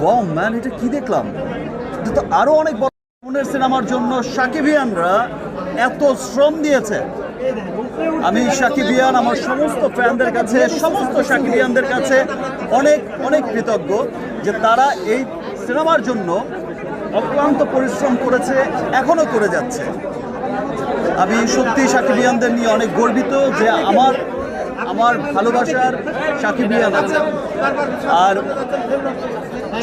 Wow man এটা কি দেখলাম? এটা তো আরও অনেক বড় সিনেমার জন্য সাকিবিয়ানরা এত শ্রম দিয়েছে। আমি সাকিবিয়ান, আমার সমস্ত ফ্যানদের কাছে, সমস্ত সাকিবিয়ানদের কাছে অনেক অনেক কৃতজ্ঞ যে তারা এই সিনেমার জন্য অক্লান্ত পরিশ্রম করেছে, এখনও করে যাচ্ছে। আমি সত্যি সাকিবিয়ানদের নিয়ে অনেক গর্বিত যে আমার আমার ভালোবাসার সাকিবিয়ান আছে আর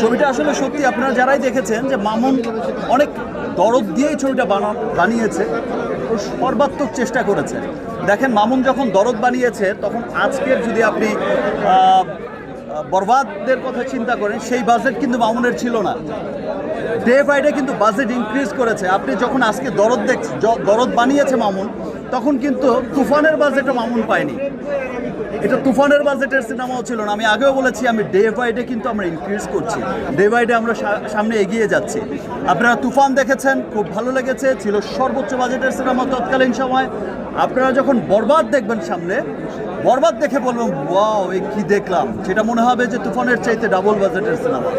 ছবিটা আসলে সত্যি আপনারা যারাই দেখেছেন যে মামুন অনেক দরদ দিয়েই ছবিটা বানা বানিয়েছে সর্বাত্মক চেষ্টা করেছে। দেখেন, মামুন যখন দরদ বানিয়েছে, তখন আজকের যদি আপনি বরবাদদের কথা চিন্তা করেন, সেই বাজেট কিন্তু মামুনের ছিল না। ডে বাই ডে কিন্তু বাজেট ইনক্রিজ করেছে। আপনি যখন আজকে দরদ দেখ দরদ বানিয়েছে মামুন, তখন কিন্তু তুফানের বাজেটও মামুন পায়নি। এটা তুফানের বাজেটের সিনেমাও ছিল না। আমি আগেও বলেছি, আমি ডে বাই ডে কিন্তু আমরা ইনক্রিজ করছি। ডে বাই ডে আমরা সামনে এগিয়ে যাচ্ছি। আপনারা তুফান দেখেছেন, খুব ভালো লেগেছে, ছিল সর্বোচ্চ বাজেটের সিনেমা তৎকালীন সময়। আপনারা যখন বরবাদ দেখবেন সামনে, বরবাদ দেখে বলবেন, ওয়াও এ কি দেখলাম? সেটা মনে হবে যে তুফানের চাইতে ডাবল বাজেটের সিনেমা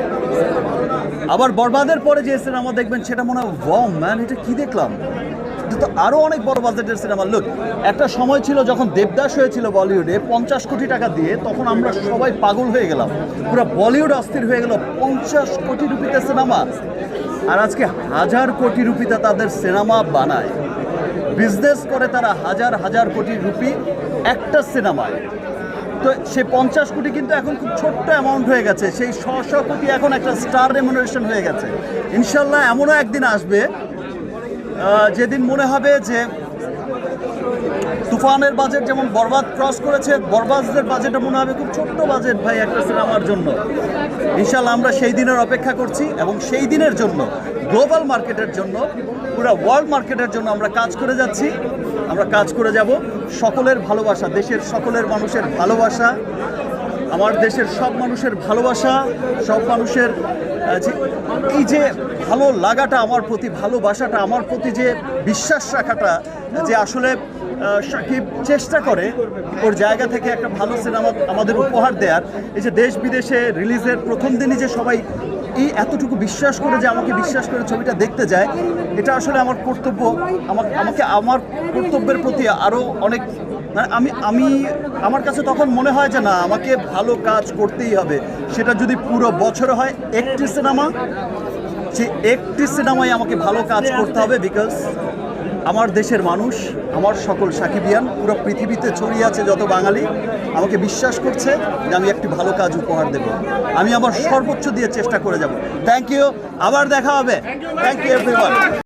আবার বরবাদের পরে যে সিনেমা দেখবেন, সেটা মনে হয়, ওয়াও, ম্যান, এটা কি দেখলাম? তো আরও অনেক বড় বাজেটের সিনেমা। লুক, একটা সময় ছিল যখন দেবদাস হয়েছিল বলিউডে, পঞ্চাশ কোটি টাকা দিয়ে, তখন আমরা সবাই পাগল হয়ে গেলাম। পুরো বলিউড অস্থির হয়ে গেল, পঞ্চাশ কোটি রুপিতে সিনেমা। আর আজকে হাজার কোটি রুপিতে তাদের সিনেমা বানায়। বিজনেস করে তারা হাজার হাজার কোটি রুপি একটা সিনেমায়। তো সে পঞ্চাশ কোটি কিন্তু এখন খুব ছোট্ট অ্যামাউন্ট হয়ে গেছে। সেই শ শ কোটি এখন একটা স্টার রেমুনারেশন হয়ে গেছে। ইনশাল্লাহ এমনও একদিন আসবে যেদিন মনে হবে যে তুফানের বাজেট যেমন বরবাদ ক্রস করেছে, বরবাদদের বাজেটও মনে হবে খুব ছোট্ট বাজেট ভাই একটা সিনেমার জন্য। ইনশাল্লাহ আমরা সেই দিনের অপেক্ষা করছি এবং সেই দিনের জন্য গ্লোবাল মার্কেটের জন্য, পুরো ওয়ার্ল্ড মার্কেটের জন্য আমরা কাজ করে যাচ্ছি। আমরা কাজ করে যাব সকলের ভালোবাসা, দেশের সকলের মানুষের ভালোবাসা, আমার দেশের সব মানুষের ভালোবাসা, সব মানুষের এই যে ভালো লাগাটা আমার প্রতি, ভালোবাসাটা আমার প্রতি যে বিশ্বাস রাখাটা, যে আসলে সাকিব চেষ্টা করে ওর জায়গা থেকে একটা ভালো সিনেমা আমাদের উপহার দেওয়ার এই যে দেশ বিদেশে রিলিজের প্রথম দিনই যে সবাই এই এতটুকু বিশ্বাস করে যে আমাকে বিশ্বাস করে ছবিটা দেখতে যায়, এটা আসলে আমার কর্তব্য। আমাকে আমাকে আমার কর্তব্যের প্রতি আরও অনেক মানে আমি আমি আমার কাছে তখন মনে হয় যে না, আমাকে ভালো কাজ করতেই হবে। সেটা যদি পুরো বছরে হয়, একটি সিনেমা, সেই একটি সিনেমায় আমাকে ভালো কাজ করতে হবে বিকজ আমার দেশের মানুষ, আমার সকল সাকিবিয়ান, পুরো পৃথিবীতে ছড়িয়ে আছে যত বাঙালি, আমাকে বিশ্বাস করছে যে আমি একটি ভালো কাজ উপহার দেব। আমি আমার সর্বোচ্চ দিয়ে চেষ্টা করে যাব। থ্যাংক ইউ আবার দেখা হবে। Thank you everyone